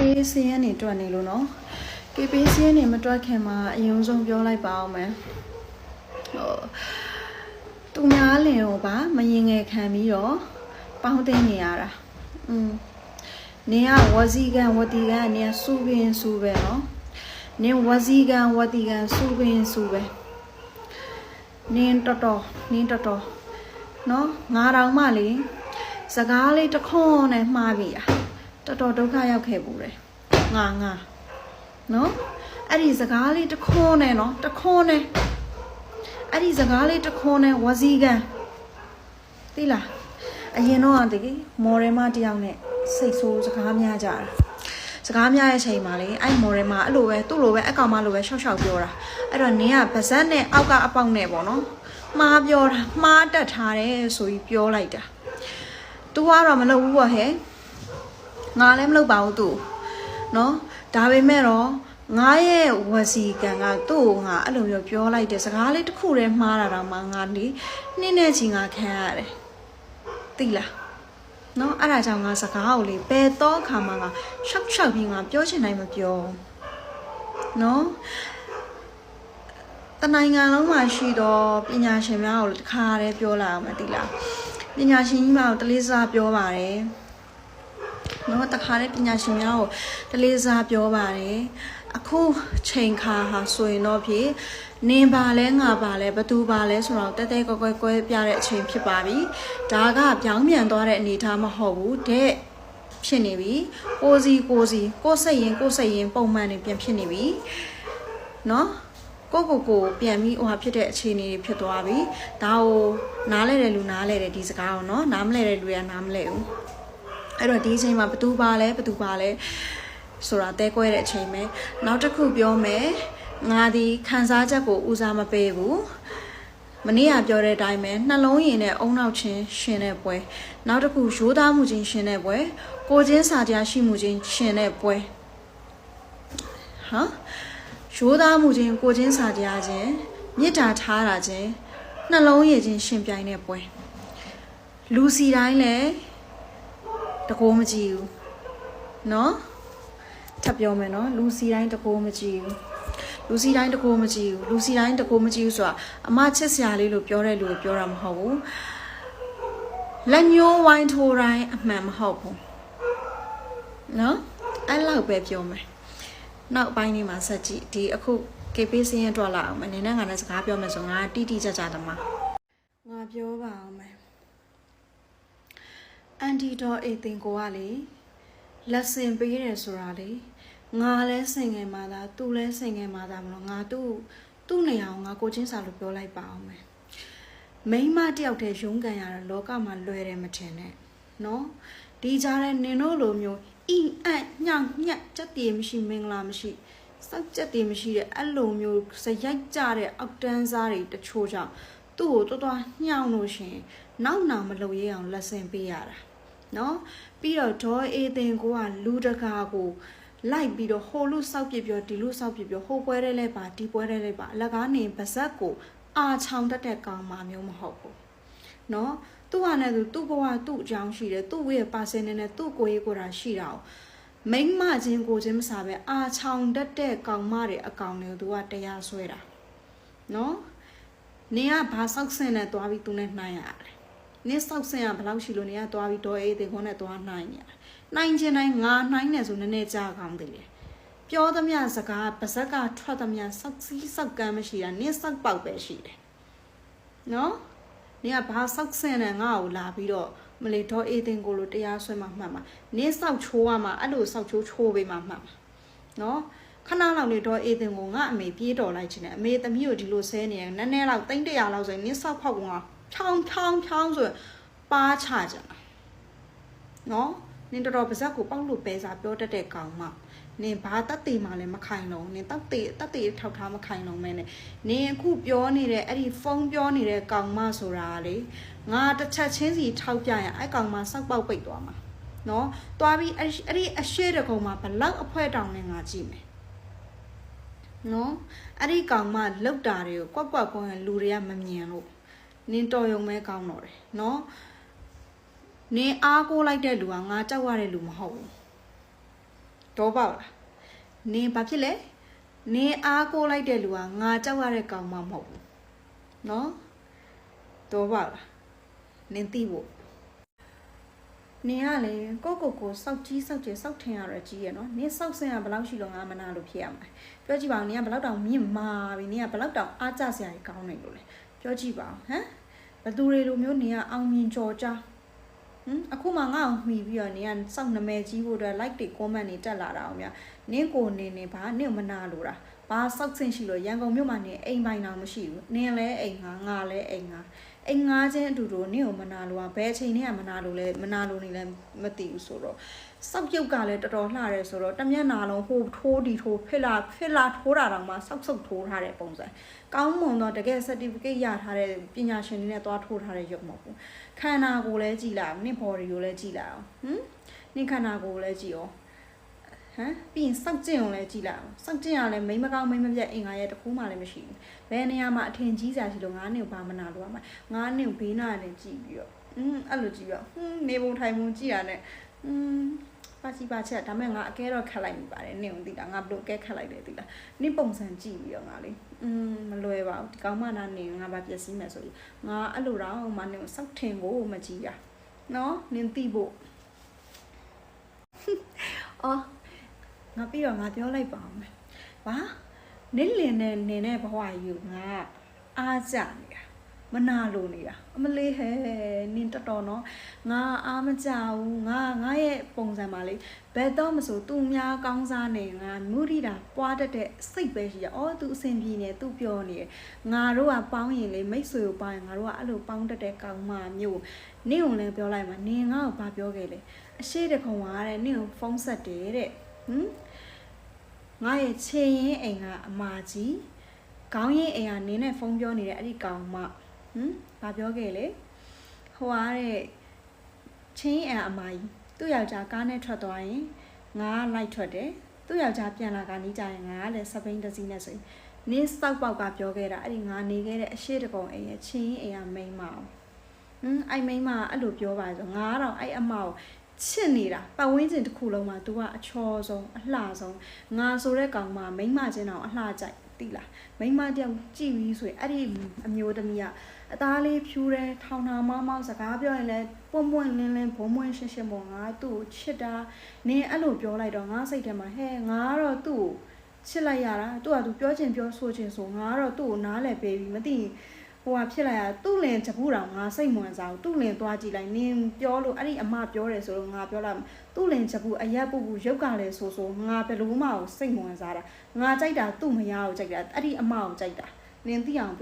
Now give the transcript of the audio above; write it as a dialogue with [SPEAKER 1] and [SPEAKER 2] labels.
[SPEAKER 1] KPCN နေတွက်နေလို့နော် KPCN နေမတွက်ခင်မှာအရင်ဆုံးပြောလိုက်ပါအောင်မယ်ဟိုသူများလင်ကိုပါမရင်ငယ်ခံပြီးတော့ပေါင်းတင်နေရတာอืมနေကဝစီကံဝတိကံနေကစုပင်စုပဲနော်နင်းဝစီကံဝတိကံစုပင်စုပဲနင်းတော်တော်နင်းတော်တော်နော်ငါတောင်မှလေစကားလေးတခွန်းနဲ့မှားပြီလား တော်တော်ဒုက္ခရောက်ခဲ့ပူတယ်ငါငါနော်အဲ့ဒီစကားလေးတစ်ခွန်းနဲ့နော်တစ်ခွန်းနဲ့အဲ့ဒီစကားလေးတစ်ခွန်းနဲ့ဝစီကန်သိလားအရင်တော့တကယ်မော်ရမတယောက်နဲ့စိတ်ဆိုးစကားများကြတာစကားများရဲ့ချိန်မှာလေအဲ့မော်ရမအဲ့လိုပဲသူ့လိုပဲအကောင်မလိုပဲရှောက်ရှောက်ပြောတာအဲ့တော့နင်းကပါဇက်နဲ့အောက်ကအပေါက်နဲ့ပေါ့နော်မှားပြောတာမှားတက်ထားတယ်ဆိုပြီးပြောလိုက်တာ तू ကတော့မလုပ်ဘူးပေါ့ဟဲ့ ငါလည်းမလုပ်ပါဘူးသူ့နော်ဒါပေမဲ့တော့ငါရဲ့ဝစီကံကသူ့ကိုငါအဲ့လိုမျိုးပြောလိုက်တဲ့စကားလေးတစ်ခုတည်းမှားတာတော့မှငါနေနှင်းနဲ့ချီငါခံရတယ်သိလားနော်အဲ့ဒါကြောင့်ငါစကားကိုလေဘယ်တော့အခါမှငါရှောက်ရှောက်ပြီးငါပြောချင်တိုင်းမပြောနော်တနိုင်ငံလုံးမှာရှိတော့ပညာရှင်များကိုတစ်ခါတည်းပြောလာအောင်မသိလားပညာရှင်ကြီးမကိုတလေးစားပြောပါတယ် နော်တခါတဲ့ပညာရှင်များကိုတလေးစားပြောပါတယ်အခုချိန်ခါဟာဆိုရင်တော့ဖြင့်နင်ပါလဲငါပါလဲဘသူပါလဲဆိုတော့တဲတဲကွဲကွဲကွဲပြတဲ့အချိန်ဖြစ်ပါပြီဒါကပြောင်းပြန်သွားတဲ့အနေအထားမဟုတ်ဘူးတဲ့ဖြစ်နေပြီကိုစီကိုစီကိုစိတ်ရင်ကိုစိတ်ရင်ပုံမှန်နေပြန်ဖြစ်နေပြီနော်ကိုကိုကိုပြန်ပြီးဟိုဟာဖြစ်တဲ့အခြေအနေတွေဖြစ်သွားပြီဒါကိုနားလဲတယ်လူနားလဲတယ်ဒီစကားကိုနော်နားမလဲတဲ့လူကနားမလဲဘူး အဲ့တော့ဒီအချိန်မှာဘသူပါလဲဘသူပါလဲဆိုတာတဲကွဲတဲ့အချိန်ပဲနောက်တစ်ခုပြောမယ်ငါဒီခန်းစားချက်ကိုဦးစားမပေးဘူးမနေ့ကပြောတဲ့အတိုင်းပဲနှလုံးရည်နဲ့အုံနောက်ချင်းရှင်တဲ့ပွဲနောက်တစ်ခုရိုးသားမှုချင်းရှင်တဲ့ပွဲကိုချင်းစာတရားရှိမှုချင်းရှင်တဲ့ပွဲဟာရိုးသားမှုချင်းကိုချင်းစာတရားချင်းမေတ္တာထားတာချင်းနှလုံးရည်ချင်းရှင်ပြိုင်တဲ့ပွဲလူစီတိုင်းလည်း တကိုးမကြည့်ဘူးเนาะထပ်ပြောမယ်เนาะလူစီတိုင်းတကိုးမကြည့်ဘူးလူစီတိုင်းတကိုးမကြည့်ဘူးလူစီတိုင်းတကိုးမကြည့်ဘူးဆိုတာအမချစ်စရာလေးလို့ပြောတဲ့လူကိုပြောတာမဟုတ်ဘူးလက်ညှိုးဝိုင်းထိုးတိုင်းအမှန်မဟုတ်ဘူးเนาะအဲ့လောက်ပဲပြောမယ်နောက်ပိုင်းလေးမှာဆက်ကြည့်ဒီအခု KP စင်းရတော့လာအောင်မနင်းနဲ့ငါနဲ့စကားပြောမယ်ဆိုငါတိတိကျကျတမငါပြောပါအောင်မယ် အန်တီတော်အေတင်ကိုကလေလက်စင်ပေးတယ်ဆိုတာလေငါလဲစင်ငယ်မှာသာသူလဲစင်ငယ်မှာသာမလို့ငါသူ့သူ့နေအောင်ငါကိုချင်းစာလို့ပြောလိုက်ပါအောင်မယ်မိန်းမတယောက်တည်းရုန်းကန်ရတာလောကမှာလွယ်တယ်မထင်နဲ့နော်ဒီကြားထဲနင်တို့လိုမျိုးအင်းအန့်ညောင်ညက်ကြက်တည်မရှိမင်္ဂလာမရှိစောက်ကြက်တည်မရှိတဲ့အဲ့လိုမျိုးစရိုက်ကြတဲ့အောက်တန်းစားတွေတချို့ကြောင့်သူ့ကိုတော်တော်ညှောင်းလို့ရှရင်နောက်နောက်မလုပ်ရအောင်လက်စင်ပေးရတာ နော်ပြီးတော့ဒေါ်အေးတင်ကိုကလူတကာကိုလိုက်ပြီးတော့ဟိုလူစောက်ပြပြောဒီလူစောက်ပြပြောဟိုပွဲတဲ့လဲပါဒီပွဲတဲ့လဲပါအလကားနေပါဇက်ကိုအာချောင်တတ်တဲ့ကောင်မမျိုးမဟုတ်ဘူးနော်သူ့ဟာနဲ့သူသူ့ဘဝသူ့အကြောင်းရှိတယ်သူ့ဝိရဲ့ပါစင်နဲ့သူ့ကိုယ်ရေးကိုယ်တာရှိတာကိုမိမချင်းကိုချင်းမစားပဲအာချောင်တတ်တဲ့ကောင်မတွေအကောင်တွေကိုသူကတရားဆွဲတာနော်နင်ကဘာဆောက်ဆင်နဲ့သွားပြီးသူနဲ့နှိုင်းရတယ် နင်းဆောက်ဆင်ရဘယ်လောက်ရှိလို့နေရသွားပြီးတော့အေးတေခွန်းနဲ့သွားနိုင်နေရတယ်။နိုင်ချင်းတိုင်းငါနိုင်နေဆိုနည်းနည်းကြာကောင်းသေးတယ်။ပြောသမျှစကားပါဇက်ကထွက်သမျှစောက်စီးစောက်ကမ်းမရှိတာနင်းစောက်ပေါက်ပဲရှိတယ်။နော်။နင်ကဘာဆောက်ဆင်နဲ့ငါ့ကိုလာပြီးတော့မလီတော့အေးတင်ကိုလိုတရားဆွဲမှမှတ်မှာနင်းစောက်ချိုးရမှာအဲ့လိုစောက်ချိုးချိုးပေးမှမှတ်မှာ။နော်။ခဏလောက်နေတော့အေးတင်ကိုငါအမေပြေးတော်လိုက်ခြင်းနဲ့အမေသမီးကိုဒီလိုဆဲနေရင်နည်းနည်းလောက်တိမ့်တရာလောက်ဆိုရင်နင်းစောက်ဖောက်ကောင်က ဖြောင်းဖြောင်းဖြောင်းဆိုရင်ပါချကြတာနော်နင်တော်တော်ပါဇက်ကိုပေါက်လို့ပဲစားပြောတတ်တဲ့ကောင်မနင်ဘာတတ်တေမှလည်းမခိုင်လုံးနင်တတ်တေတတ်တေထောက်ထားမခိုင်လုံးမဲနဲ့နင်အခုပြောနေတဲ့အဲ့ဒီဖုန်းပြောနေတဲ့ကောင်မဆိုတာလေငါတစ်ချက်ချင်းစီထောက်ပြရင်အဲ့ကောင်မစောက်ပေါက်ပိတ်သွားမှာနော်သွားပြီးအဲ့အဲ့ဒီအရှိတကုံမှာဘလောက်အဖွဲတောင်နဲ့ငါကြည့်မယ်နော်အဲ့ဒီကောင်မလောက်တာတွေကိုကွက်ကွက်ကွန်းရင်လူတွေကမမြင်လို့ နင်းတော်ရုံပဲကောင်းတော့တယ်နော်နင်းအားကိုးလိုက်တဲ့လူကငါကြောက်ရတဲ့လူမဟုတ်ဘူးတော့ပေါ့လားနင်ဘာဖြစ်လဲနင်အားကိုးလိုက်တဲ့လူကငါကြောက်ရတဲ့ကောင်မှမဟုတ်ဘူးနော်တော့ပေါ့လားနင်သိဖို့နင်ကလေကိုကိုကိုစောက်ကြီးစောက်ကျစောက်ထင်ရတော့ကြီးရနော်နင်စောက်စင်ကဘယ်လောက်ရှိလို့ငါမနာလို့ဖြစ်ရမှာပြောကြည့်ပါဦးနင်ကဘယ်လောက်တောင်မြင့်မာပြီနင်ကဘယ်လောက်တောင်အားကျစရာကြီးကောင်းနေလို့လဲ ပြောကြည့်ပါဦးဟမ်ဘသူတွေလိုမျိုးနင်ကအောင်မြင်ကြော်ကြားဟမ်အခုမှငါ့အောင်မှီပြီးတော့နင်ကစောင့်နမဲကြီးဖို့အတွက် like တွေ comment တွေတက်လာတာအောင်များနင်ကိုနေနေပါနင်မနာလို့တာ ဘာစောက်ဆင့်ရှိလို့ရန်ကုန်မြို့မှာနေအိမ်ပိုင်တော်မရှိဘူးနင်လည်းအိမ်ငါငါလည်းအိမ်ငါအိမ်ငါချင်းအတူတူနင့်ကိုမနာလို့อ่ะဘယ်အချိန်နဲ့ကမနာလို့လဲမနာလို့နေလဲမသိဘူးဆိုတော့စောက်ပြုတ်ကလည်းတော်တော်လှတယ်ဆိုတော့တမျက်နာလုံးဟိုထိုးဒီထိုးဖစ်လာဖစ်လာထိုးတာတောင်မှစောက်ဆုပ်ထိုးထားတဲ့ပုံစံကောင်းမွန်တော့တကယ် certificate ရထားတဲ့ပညာရှင်တွေနဲ့သွားထိုးထားတဲ့ရုပ်မဟုတ်ဘူးခန္ဓာကိုယ်လည်းကြည်လာအောင်နင့် body ကိုလည်းကြည်လာအောင်ဟမ်နင့်ခန္ဓာကိုယ်လည်းကြည်အောင် ဟမ်ပြီးရင်စောက်ကျင့်အောင်လည်းကြည်လာအောင်စောက်ကျင့်ရလဲမိမကောင်းမိမပြတ်အင်္ဂါရဲ့တစ်ခုမှလည်းမရှိဘူးဘယ်နေရာမှာအထင်ကြီးစရာရှိလို့ငါးနှစ်ကိုဘာမနာလို့ရမှာငါးနှစ်ကိုဘေးနာနဲ့ကြည်ပြီးတော့อืมအဲ့လိုကြည်ပြီးတော့ဟွန်းနေပုံထိုင်ပုံကြည်ရတဲ့อืมပါစီပါချက်ဒါမဲ့ငါအကဲတော့ခတ်လိုက်မိပါတယ်နင့်ကိုသိတာငါဘလို့အကဲခတ်လိုက်တယ်သိလားနင့်ပုံစံကြည့်ပြီးတော့ငါလေอืมမလွယ်ပါဘူးဒီကောင်မနာနေငါဘာပြည့်စည်မယ်ဆိုပြီးငါအဲ့လိုတော့မှနင့်ကိုစောက်ထင်ကိုမကြည့်ရနော်နင်သိဖို့အော် ငါပြီးတော့ငါပြောလိုက်ပါအောင်မယ်ဘာနင့်လင်နဲ့နင်နဲ့ဘဝယူငါအားကြနေတာမနာလို့နေတာအမလေးဟဲ့နင်တော်တော်နော်ငါအားမကြဘူးငါငါရဲ့ပုံစံပါလေဘယ်တော့မဆိုသူများကောင်းစားနေငါမုရိတာပွားတတ်တဲ့စိတ်ပဲရှိရအော်သူအဆင်ပြေနေသူပြောနေတယ်ငါတို့ကပေါင်းရင်လေမိတ်ဆွေကိုပေါင်းရင်ငါတို့ကအဲ့လိုပေါင်းတတ်တဲ့ကောင်မမျိုးနင့်ကိုလည်းပြောလိုက်မှာနင်ငါ့ကိုဘာပြောခဲ့လဲအရှိတခုံကတဲ့နင့်ကိုဖုန်းဆက်တယ်တဲ့ ဟမ်ငါရဲ့ချေရင်အိမ်ကအမာကြီးခေါင်းရင်အိမ်ကနင်းနဲ့ဖုန်းပြောနေတဲ့အဲ့ဒီကောင်မဟမ်ဘာပြောခဲ့လဲဟိုအားတဲ့ချင်းအန်အမကြီးသူ့ယောက်ျားကားနဲ့ထွက်သွားရင်ငါလိုက်ထွက်တယ်သူ့ယောက်ျားပြန်လာကနီးကြရင်ငါကလည်းစပိန်တစ်စီးနဲ့ဆိုရင်နင်းစောက်ပေါက်ကပြောခဲ့တာအဲ့ဒီငါနေခဲ့တဲ့အရှိတကုံအိမ်ရဲ့ချင်းအိမ်ကမိန်းမအောင်ဟမ်အဲ့မိန်းမကအဲ့လိုပြောပါဆိုငါတော့အဲ့အမကို ချစ်နေတာပတ်ဝန်းကျင်တစ်ခုလုံးမှာ तू ကအချောဆုံးအလှဆုံးငါဆိုတဲ့ကောင်မမိန်းမချင်းတော့အလှကြိုက်တိလားမိန်းမတယောက်ကြည့်ပြီးဆိုရင်အဲ့ဒီအမျိုးသမီးကအသားလေးဖြူတယ်ထောင်ထောင်မောင်းမောင်းစကားပြောရင်လည်းပွန့်ပွန့်လင်းလင်းဘုံဘွင်းရှင်းရှင်းပေါ့ငါသူ့ကိုချစ်တာနင်အဲ့လိုပြောလိုက်တော့ငါစိတ်ထဲမှာဟဲ့ငါကတော့သူ့ကိုချစ်လိုက်ရတာသူ့ကသူပြောချင်ပြောဆိုချင်ဆိုငါကတော့သူ့ကိုနားလည်ပေးပြီးမသိရင် ဟိုဟာဖြစ်လိုက်ရသူ့လင်ချပူတောင်ငါစိတ်မဝင်စားဘူးသူ့လင်သွားကြည့်လိုက်နင်ပြောလို့အဲ့ဒီအမပြောတယ်ဆိုတော့ငါပြောလိုက်သူ့လင်ချပူအရက်ပူပူရုပ်ကလည်းဆိုဆိုငါဘယ်လိုမှစိတ်မဝင်စားတာငါကြိုက်တာသူ့မရအောင်ကြိုက်တာအဲ့ဒီအမကိုကြိုက်တာနင်သိအောင်